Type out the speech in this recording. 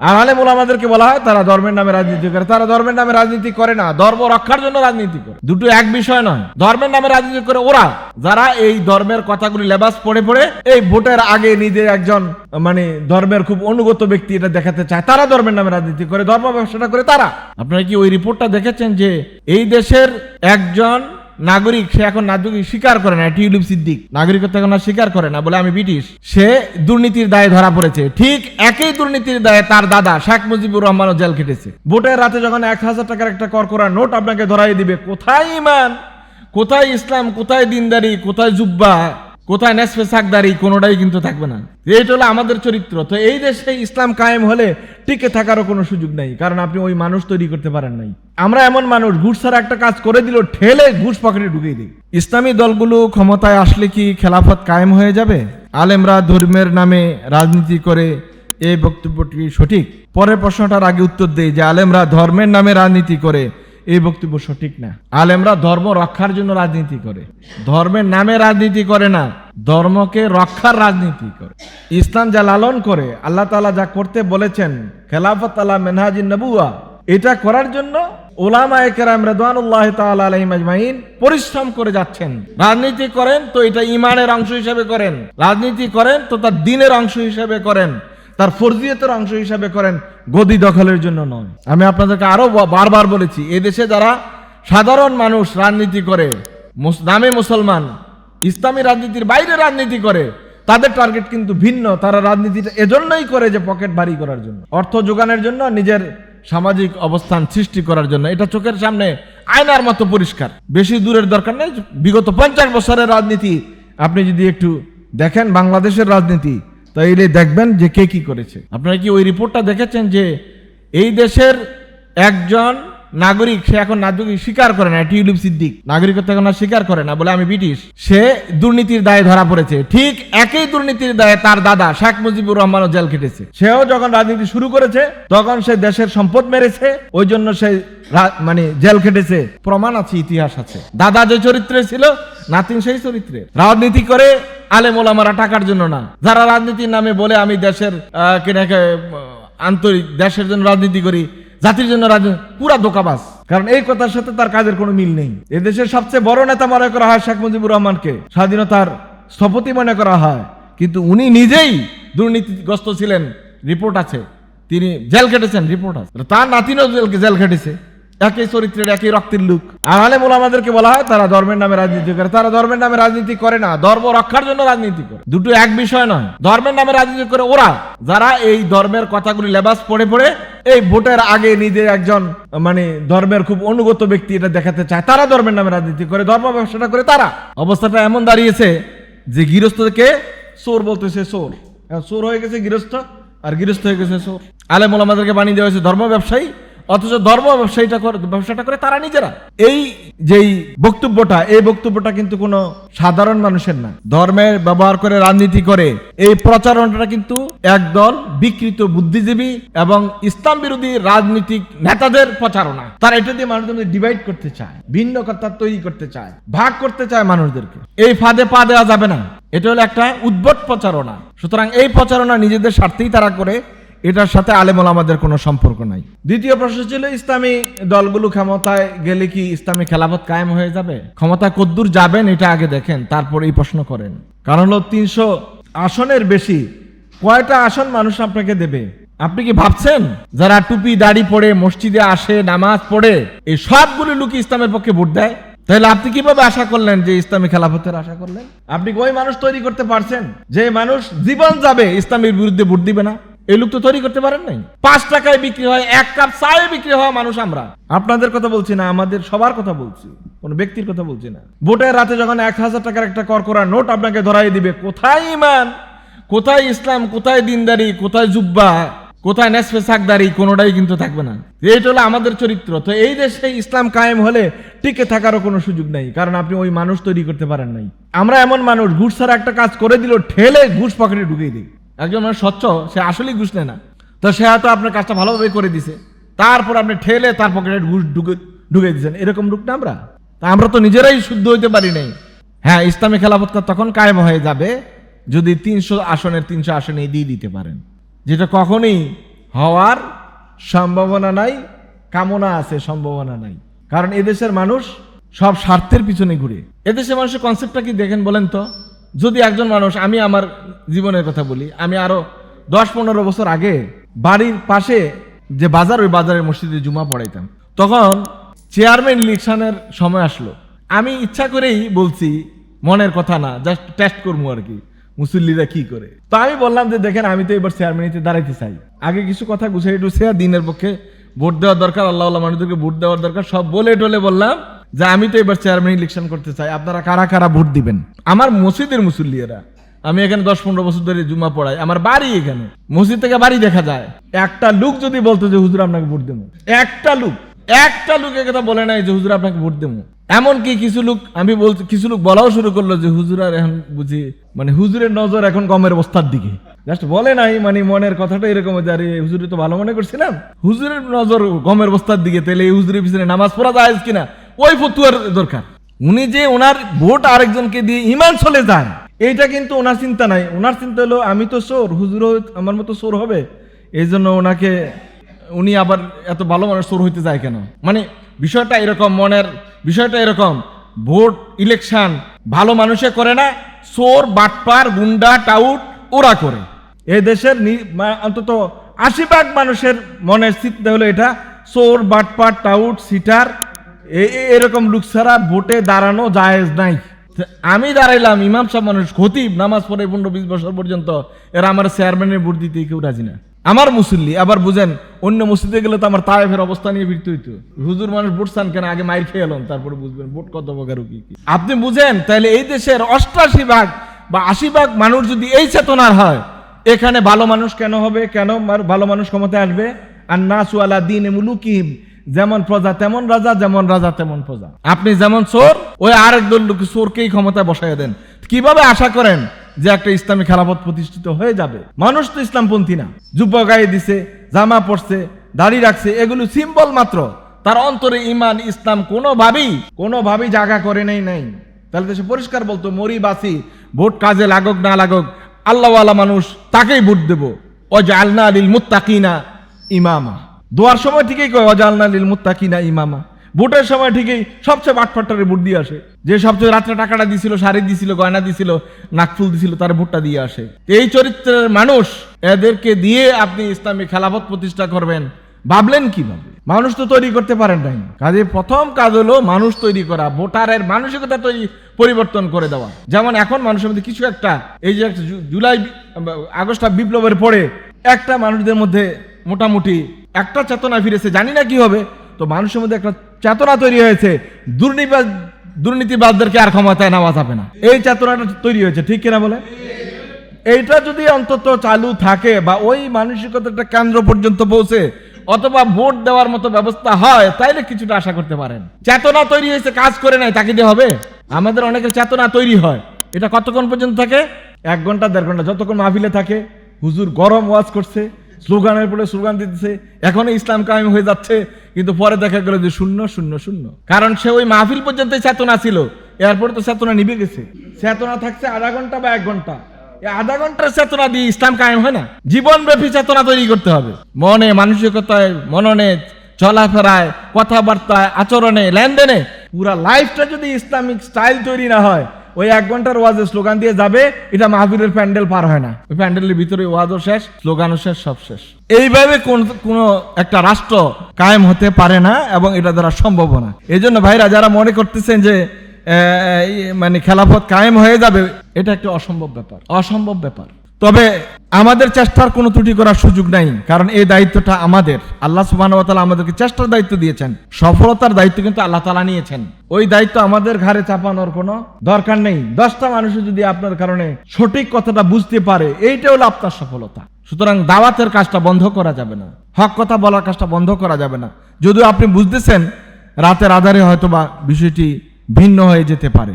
আর আলেম ওলামাদেরকে বলা হয়, তারা ধর্মের নামে রাজনীতি করে। তারা ধর্মের নামে রাজনীতি করে না, ধর্ম রক্ষার জন্য রাজনীতি করে। দুটো এক বিষয় নয়। ধর্মের নামে রাজনীতি করে ওরা, যারা এই ধর্মের কথাগুলি লেবাস পড়ে পড়ে, এই ভোটের আগে নিজে একজন মানে ধর্মের খুব অনুগত ব্যক্তি এটা দেখাতে চায়, তারা ধর্মের নামে রাজনীতি করে, ধর্ম ব্যবসাটা করে তারা। আপনারা কি ওই রিপোর্টটা দেখেছেন যে এই দেশের একজন নাগরিক, সে এখন নাগরিক স্বীকার করে না, টিউলিপ সিদ্দিক। নাগরিকত্ব এখন স্বীকার করে না বলে আমি ব্রিটিশ। সে দুর্নীতির দায়ে ধরা পড়েছে। ঠিক একই দুর্নীতির দায়ে তার দাদা শেখ মুজিবুর রহমানও জেল খেটেছে। ভোটের রাতে যখন এক হাজার টাকার একটা কর করা নোট আপনাকে ধরাই দিবে, কোথায় ইমান? কোথায় ইসলাম? কোথায় দিনদারি? কোথায় জুব্বা? কোথায় নেসফে সাকদারি, কোনোটাই কিন্তু থাকবে না। এইটা হলো আমাদের চরিত্র। তো এই দেশে ইসলাম কায়েম হলে টিকে থাকারও কোনো সুযোগ নাই, কারণ আপনি ওই মানুষ তৈরি করতে পারেন নাই। আমরা এমন মানুষ, ঘুষ ছাড়া একটা কাজ করে দিল, ঠেলে ঘুষ পকেটে ঢুকিয়ে দিই। ইসলামী দলগুলো ক্ষমতায় আসলে কি খেলাফত কায়েম হয়ে যাবে? আলেমরা ধর্মের নামে রাজনীতি করে এই বক্তব্যটি সঠিক? পরের প্রশ্নটার আগে উত্তর দেই যে আলেমরা ধর্মের নামে রাজনীতি করে এই বক্তব্য সঠিক না। আলেমরা ধর্ম রক্ষার জন্য রাজনীতি করে। ধর্মের নামে রাজনীতি করে না, ধর্মকে রক্ষার রাজনীতি করে। ইসলাম যা লালন করে, আল্লাহ তাআলা যা করতে বলেছেন, খেলাফত আল্লাহ মেনহাজিন নবুয়া এটা করার জন্য ওলামা একরাম রেদওয়ানুল্লাহ তাআলা পরিশ্রম করে যাচ্ছেন। রাজনীতি করেন তো এটা ইমানের অংশ হিসেবে করেন, রাজনীতি করেন তো তার দিনের অংশ হিসেবে করেন। তার ফরজিয়তের অংশ হিসাবে করেন, গদি দখলের জন্য নয়। আমি আপনাদেরকে আরও বারবার বলেছি, এদেশে যারা সাধারণ মানুষ রাজনীতি করে নামে মুসলমান, ইসলামী রাজনীতির বাইরে রাজনীতি করে, তাদের টার্গেট কিন্তু ভিন্ন। তারা রাজনীতিটা এজন্যই করে যে পকেট ভারী করার জন্য। অর্থ যোগানের জন্য, নিজের সামাজিক অবস্থান সৃষ্টি করার জন্য। এটা চোখের সামনে আয়নার মতো পরিষ্কার। বেশি দূরের দরকার নেই। বিগত পঞ্চাশ বছরের রাজনীতি, আপনি যদি একটু দেখেন বাংলাদেশের রাজনীতি তাইলে দেখবেন যে কে কি করেছে। আপনারা কি ওই রিপোর্টটা দেখেছেন যে এই দেশের একজন নাগরিক, সে এখন নাগরিক স্বীকার করে না, টিউলিপ সিদ্দিক। নাগরিকত্ব এখন স্বীকার করে না বলে আমি ব্রিটিশ। সে দুর্নীতির দায়ে ধরা পড়েছে। ঠিক একই দুর্নীতির দায়ে তার দাদা শেখ মুজিবুর রহমানও জেল খেটেছে। সেও যখন রাজনীতি শুরু করেছে, তখন সে দেশের সম্পদ মেরেছে, ওই জন্য সে মানে জেল খেটেছে। প্রমাণ আছে, ইতিহাস আছে। দাদা যে চরিত্রে ছিল, নাতিন সেই চরিত্রে রাজনীতি করে আলেম ওলামারা টাকার জন্য না। যারা রাজনীতির নামে বলে আমি দেশের আহ, আন্তরিক দেশের জন্য রাজনীতি করি জাতির জন্য রাজনীতি পুরা দোকাবাজ কারণ এই কথার সাথে তার কাজের কোনো মিল নেই। এদেশের সবচেয়ে বড় নেতা মনে করা হয় শেখ মুজিবুর রহমানকে। স্বাধীনতার স্থপতি মনে করা হয়। কিন্তু উনি নিজেই দুর্নীতিগ্রস্ত ছিলেন। রিপোর্ট আছে। তিনি জেল খেটেছেন রিপোর্ট আছে। তার নাতিনও জেল খেটেছে। একই চরিত্রের, একই রক্তের লুক। আর আলেম ওলামাদেরকে বলা হয়, তারা ধর্মের নামে রাজনীতি করে। তারা ধর্মের নামে রাজনীতি করে না, ধর্ম রক্ষার জন্য রাজনীতি করে। দুটো এক বিষয় নয়, ধর্মের নামে রাজনীতি করে ওরা। যারা এই ধর্মের কথাগুলি লেবাস পড়ে পড়ে, এই ভোটের আগে নিজে একজন মানে ধর্মের খুব অনুগত ব্যক্তি এটা দেখাতে চায়, তারা ধর্মের নামে রাজনীতি করে, ধর্ম ব্যবসাটা করে তারা। অবস্থাটা এমন দাঁড়িয়েছে যে গৃহস্থকে চোর বলতেছে চোর। চোর হয়ে গেছে গৃহস্থ, আর গৃহস্থ হয়ে গেছে চোর। আলেম ওলামাদেরকে বানিয়ে দেওয়া হয়েছে ধর্ম ব্যবসায়ী অথচ ধর্ম ব্যবসায়ীটা করে, ব্যবসাটা করে তারা নিজেরা। এই যেই বক্তব্যটা, এই বক্তব্যটা কিন্তু কোনো সাধারণ মানুষের না। ধর্মের ব্যবহার করে, রাজনীতি করে, এই প্রচারণাটা কিন্তু একদল বিকৃত বুদ্ধিজীবী এবং ইসলাম বিরোধী রাজনীতিক নেতাদের প্রচারণা। তারা এটা দিয়ে মানুষদের ডিভাইড করতে চায়, ভিন্ন কথা তৈরি করতে চায়, ভাগ করতে চায় মানুষদেরকে। এই ফাঁদে পা দেওয়া যাবে না। এটা হলো একটা উদ্ভট প্রচারণা। সুতরাং এই প্রচারণা নিজেদের স্বার্থেই তারা করে এটার সাথে আলেমল আমাদের কোনো সম্পর্ক নাই। দ্বিতীয় প্রশ্ন ছিল, ইসলামী দলগুলো ক্ষমতায় গেলে কি ইসলামী খেলাফত কায়েম হয়ে যাবে? ক্ষমতা কদ্দূর যাবেন, এটা আগে দেখেন, তারপর এই প্রশ্ন করেন। কারণ হলো, তিনশো আসনের বেশি, কয়টা আসন মানুষ আপনাকে দেবে? আপনি কি ভাবছেন? যারা টুপি, দাড়ি পড়ে মসজিদে আসে, নামাজ পড়ে, এই সবগুলি লোক ইসলামের পক্ষে ভোট দেয়? তাহলে আপনি কীভাবে আশা করলেন যে ইসলামী খেলাফতের আশা করলেন? আপনি ওই মানুষ তৈরি করতে পারছেন? যে মানুষ জীবন যাবে, ইসলামের বিরুদ্ধে ভোট দিবে না? এই লোক তো তৈরি করতে পারেন নাই। পাঁচ টাকায় বিক্রি হয়, এক কাপ চায়ে বিক্রি হওয়া মানুষ আমরা। আপনাদের কথা বলছি না, আমাদের সবার কথা বলছি। কোন ব্যক্তির কথা বলছি না। ভোটের রাতে যখন এক হাজার টাকার একটা করকরা নোট আপনাকে ধরাই দিবে, কোথায় ইমান? কোথায় ইসলাম? কোথায় দিনদারি? কোথায় জুব্বা? কোথায় নেসফে সাকদারি? কোনোটাই কিন্তু থাকবে না। এইটা হলো আমাদের চরিত্র। তো এই দেশে ইসলাম কায়েম হলে টিকে থাকারও কোনো সুযোগ নাই, কারণ আপনি ওই মানুষ তৈরি করতে পারেন নাই। আমরা এমন মানুষ, ঘুষ ছাড়া একটা কাজ করে দিল, ঠেলে ঘুষ পকেটে ঢুকিয়ে দিই। একজন মানুষ স্বচ্ছ, সে আসলেই ঘুষ নেয় না। তো সে হয়তো আপনার কাজটা ভালোভাবে করে দিছে। তারপর আপনি ঠেলে তার পকেটে ঘুষ ঢুকে ঢুকে দিয়েছেন এরকম লোক না আমরা? তা আমরা তো নিজেরাই শুদ্ধ হইতে পারি নাই। হ্যাঁ ইসলামী খেলাফতটা তখন কায়েম হয়ে যাবে যদি তিনশো আসনের তিনশো আসনে দিয়ে দিতে পারেন। যেটা কখনই হওয়ার সম্ভাবনা নাই, কামনা আছে, সম্ভাবনা নাই। কারণ এদেশের মানুষ সব স্বার্থের পিছনে ঘুরে। এদেশের মানুষের কনসেপ্টটা কি দেখেন বলেন তো? যদি একজন মানুষ, আমি আমার জীবনের কথা বলি, আমি আরও দশ পনেরো বছর আগে বাড়ির পাশে যে বাজার, ওই বাজারের মসজিদে জুমা পড়াইতাম। তখন চেয়ারম্যান ইলেকশনের সময় আসলো। আমি ইচ্ছা করেই বলছি, মনের কথা না জাস্ট টেস্ট করব আর কি, মুসল্লিরা কি করে। তো আমি বললাম যে, দেখেন, আমি তো এবার চেয়ারম্যানিতে দাঁড়াইতে চাই। আগে কিছু কথা গুছিয়ে টুছে দিনের পক্ষে ভোট দেওয়ার দরকার আল্লাহ মানুষদেরকে ভোট দেওয়ার দরকার, সব বলে টলে বললাম। যে আমি তো এবার চেয়ারম্যান ইলেকশন করতে চাই, আপনারা কারা কারা ভোট দিবেন? আমার মসজিদের মুসল্লিরা আমি এখানে দশ পনেরো বছর ধরে জুমা পড়াই, আমার বাড়ি এখানে, মসজিদ থেকে বাড়ি দেখা যায়। একটা লোক যদি বলতো যে হুজুর আপনাকে ভোট দেবো, একটা লোক একটা লোক কথা বলে নাই যে হুজুর আপনাকে ভোট দেবো। এমনকি কিছু লোক, আমি বলছি, কিছু লোক বলাও শুরু করল যে হুজুর আর এখন বুঝি মানে হুজুরের নজর এখন গমের বস্তার দিকে। জাস্ট বলে নাই মানে মনের কথাটা এরকম যে আরে, হুজুরে তো ভালো মনে করছিলাম। হুজুরের নজর গমের বস্তার দিকে, তাহলে এই হুজুরের পিছনে নামাজ পড়া যায় কিনা? ওই ফতুয়ার দরকার। উনি যে ওনার ভোট আরেকজনকে দিয়ে ইমান চলে যায় এইটা কিন্তু ওনার চিন্তা নাই। ওনার চিন্তা হলো, আমি তো সোর হুজুরও আমার মতো সোর হবে? এই জন্য ওনাকে, উনি আবার এত ভালো মানুষ সোর হইতে যায় কেন? মানে বিষয়টা এরকম, মনের বিষয়টা এরকম। ভোট ইলেকশন ভালো মানুষে করে না, চোর, বাটপার, গুন্ডা, টাউট, ওরা করে। এই দেশের অন্তত আশি ভাগ মানুষের মনের চিন্তা হলো এটা, চোর, বাটপার, টাউট, সিটার এরকম লোক ছাড়া ভোটে দাঁড়ানো জায়েজ নাই। আমি দাঁড়াইলাম, ইমাম সাহেব মানুষ, খতিব, নামাজ পড়ে পনেরো বিশ বছর পর্যন্ত এরা আমার চেয়ারম্যানের ভোট দিতে কেউ রাজি না। আমার মুসল্লি, আবার বুঝেন, অন্য মসজিদে গেলে তো আমার তায়েফের অবস্থা নিয়ে ফিরতে হইতো। হুজুর মানুষ ভোট চান কেন? আগে মাইর খেয়ে এলাম, তারপরে বুঝবেন, ভোট কত প্রকার কি আপনি বুঝেন, তাহলে এই দেশের অষ্টাশি ভাগ বা আশি ভাগ মানুষ যদি এই চেতনার হয়, এখানে ভালো মানুষ কেন হবে? কেন ভালো মানুষ ক্ষমতায় আসবে? আর না সুয়ালা দিন মুলুকিম যেমন প্রজা তেমন রাজা, যেমন রাজা তেমন প্রজা। আপনি যেমন চোর, ওই আরেক দল লোক চোরকেই ক্ষমতায় বসাই দেন। কীভাবে আশা করেন যে একটা ইসলামী খেলাফত প্রতিষ্ঠিত হয়ে যাবে? মানুষ তো ইসলামপন্থী না। যুব গায়ে দিছে, জামা পড়ছে দাড়ি রাখছে, এগুলো সিম্বল মাত্র। তার অন্তরে ইমান, ইসলাম কোনোভাবেই কোনোভাবেই জায়গা করে নেই নাই। তাহলে দেশে পরিষ্কার বলতো, মরি বাসি ভোট কাজে লাগক, না লাগক, আল্লাহওয়ালা মানুষ তাকেই ভোট দেব। অজালনা লিল মুত্তাকিনা ইমামা। দোয়ার সময় ঠিকই কয় অজালনা লিল মুত্তাকিনা ইমামা। ভোটের সময় ঠিকই সবচেয়ে বাটফাট্টারে ভোট দিয়ে আসে। যে সবচেয়ে রাত্রে টাকাটা দিছিল, শাড়ি দিছিল, গয়না দিছিল, নাকফুল দিছিল, তার ভোটটা দিয়ে আসে। এই চরিত্রের মানুষ এদেরকে দিয়ে আপনি ইসলামী খেলাফত প্রতিষ্ঠা করবেন। ভাবলেন কীভাবে? মানুষ তো তৈরি করতে পারেন নাই। কাজে প্রথম কাজ হলো মানুষ তৈরি করা, ভোটারের মানসিকতা তৈরি, পরিবর্তন করে দেওয়া। যেমন এখন মানুষের মধ্যে কিছু একটা, এই যে জুলাই আগস্ট বিপ্লবের পরে একটা মানুষদের মধ্যে মোটামুটি একটা চেতনা ফিরেছে, জানি না কি হবে। তো মানুষের মধ্যে একটা চেতনা তৈরি হয়েছে দুর্নীতিবাজ দুর্নীতিবাদদেরকে আর ক্ষমতায় নেওয়া যাবে না। এই চেতনাটা তৈরি হয়েছে, ঠিক কিনা বলে? এইটা যদি অন্তত চালু থাকে বা ওই মানসিকতাটা কেন্দ্র পর্যন্ত পৌঁছে, অথবা ভোট দেওয়ার মতো ব্যবস্থা হয়, তাইলে কিছুটা আশা করতে পারেন। চেতনা তৈরি হয়েছে, কাজ করে নাই, তাকে দিয়ে হবে? আমাদের অনেকের চেতনা তৈরি হয়। এটা কতক্ষণ পর্যন্ত থাকে? এক ঘণ্টা, দেড় ঘণ্টা, যতক্ষণ মাহফিলে থাকে, হুজুর গরম ওয়াজ করছে স্লোগানের পরে স্লোগান দিতেছে এখনও ইসলাম কায়েম হয়ে যাচ্ছে, কিন্তু পরে দেখা গেল যে শূন্য শূন্য শূন্য। কারণ সে ওই মাহফিল পর্যন্ত চেতনা ছিল, এরপরে তো চেতনা নিভে গেছে। চেতনা থাকছে আধা ঘণ্টা বা এক ঘণ্টা। আধা ঘণ্টার চেতনা দিয়ে ইসলাম কায়েম হয় না। জীবনব্যাপী চেতনা তৈরি করতে হবে। মনে, মানসিকতায়, মননে, চলাফেরায়, কথাবার্তায়, আচরণে, লেনদেনে, পুরা লাইফটা যদি ইসলামিক স্টাইল তৈরি না হয় ওই এক ঘণ্টার ওয়াজে স্লোগান দিয়ে যাবে, এটা মাহফিলের প্যান্ডেল পার হয় না। ওই প্যান্ডেলের ভিতরে ওয়াজও শেষ, স্লোগানও শেষ, সব শেষ। এইভাবে কোন কোনো একটা রাষ্ট্র কায়েম হতে পারে না এবং এটা দ্বারা সম্ভব না। এই জন্য ভাইরা যারা মনে করতেছেন যে মানে খেলাফত কায়েম হয়ে যাবে, এটা একটা অসম্ভব ব্যাপার। অসম্ভব ব্যাপার। তবে আমাদের চেষ্টার কোনো ত্রুটি করার সুযোগ নাই, কারণ এই দায়িত্বটা আমাদের। আল্লাহ সুবাহ আমাদেরকে চেষ্টার দায়িত্ব দিয়েছেন। সফলতার দায়িত্ব কিন্তু আল্লাহ তালা নিয়েছেন। ওই দায়িত্ব আমাদের ঘাড়ে চাপানোর কোনো দরকার নেই। দশটা মানুষ যদি আপনার কারণে সঠিক কথাটা বুঝতে পারে এইটা হলো আপনার সফলতা। সুতরাং দাওয়াতের কাজটা বন্ধ করা যাবে না। হক কথা বলার কাজটা বন্ধ করা যাবে না। যদিও আপনি বুঝতেছেন, রাতের আধারে হয়তো বা বিষয়টি ভিন্ন হয়ে যেতে পারে।